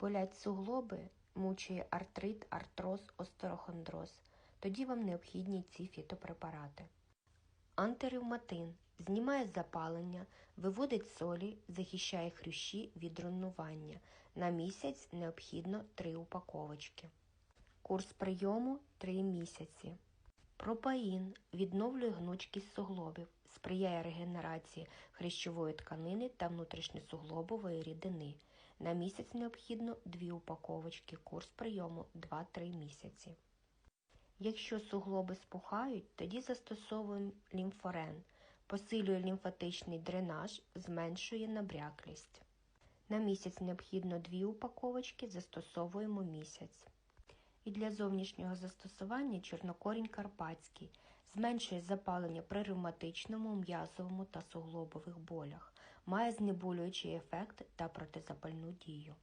Болять суглоби, мучує артрит, артроз, остерохондроз. Тоді вам необхідні ці фітопрепарати. Антиревматин знімає запалення, виводить солі, захищає хрющі від руйнування. На місяць необхідно 3 упаковочки. Курс прийому 3 місяці. Пропаїн відновлює гнучкість суглобів, сприяє регенерації хрящової тканини та внутрішньосуглобової рідини. На місяць необхідно 2 упаковочки. Курс прийому 2-3 місяці. Якщо суглоби спухають, тоді застосовуємо лімфорен, посилює лімфатичний дренаж, зменшує набряклість. На місяць необхідно 2 упаковочки, застосовуємо місяць. І для зовнішнього застосування чорнокорінь карпатський зменшує запалення при ревматичному, м'язовому та суглобових болях, має знеболюючий ефект та протизапальну дію.